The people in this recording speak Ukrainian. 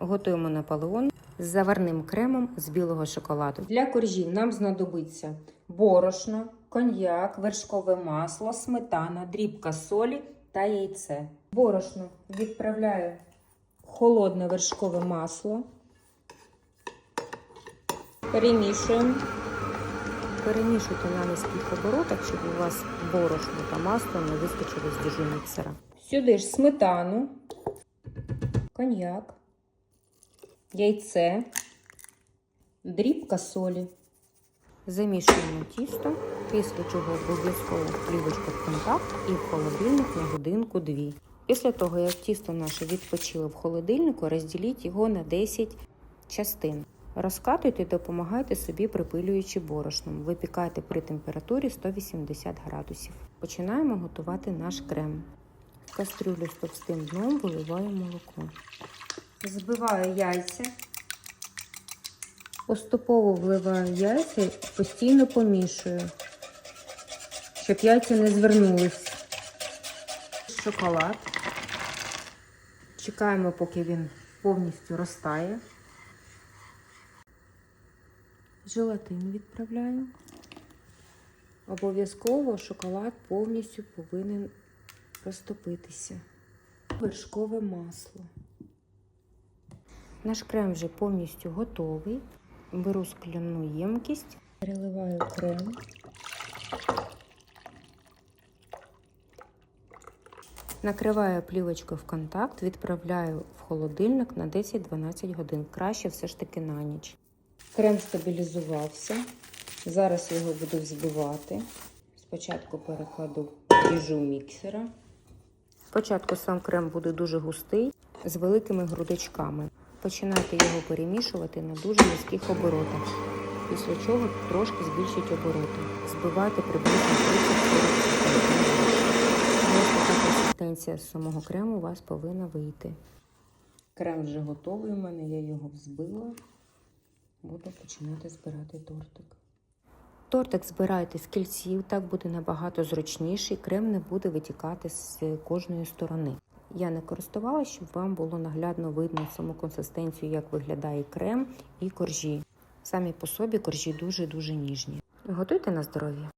Готуємо наполеон з заварним кремом з білого шоколаду. Для коржів нам знадобиться борошно, коньяк, вершкове масло, сметана, дрібка солі та яйце. Борошно відправляю холодне вершкове масло. Перемішуємо. Перемішуйте на низьких оборотах, щоб у вас борошно та масло не вискочило з діжу міксера. Сюди ж сметану, коньяк, яйце, дрібка солі. Замішуємо тісто, після чого обов'язково плівочка в контакт і в холодильник на годинку-дві. Після того, як тісто наше відпочило в холодильнику, розділіть його на 10 частин. Розкатуйте і допомагайте собі припилюючи борошном. Випікайте при температурі 180 градусів. Починаємо готувати наш крем. В кастрюлю з товстим дном виливаю молоко. Збиваю яйця. Поступово вливаю яйця і постійно помішую, щоб яйця не звернулись. Шоколад. Чекаємо, поки він повністю розтає. Желатин відправляю. Обов'язково шоколад повністю повинен розтопитися. Вершкове масло. Наш крем вже повністю готовий. Беру скляну ємкість, переливаю крем. Накриваю плівочкою в контакт, відправляю в холодильник на 10-12 годин. Краще все ж таки на ніч. Крем стабілізувався. Зараз його буду взбивати. Спочатку перекладу в діжу міксера. Спочатку сам крем буде дуже густий, з великими грудочками. Починайте його перемішувати на дуже низьких оборотах, після чого трошки збільшіть обороти. Збивайте приблизно 30-40. Ось така консистенція з самого крему у вас повинна вийти. Крем вже готовий у мене, я його взбила. Буду починати збирати тортик. Тортик збирайте з кільців, так буде набагато зручніше, крем не буде витікати з кожної сторони. Я не користувалася, щоб вам було наглядно видно саму консистенцію, як виглядає крем і коржі. Самі по собі коржі дуже-дуже ніжні. Готуйте на здоров'я.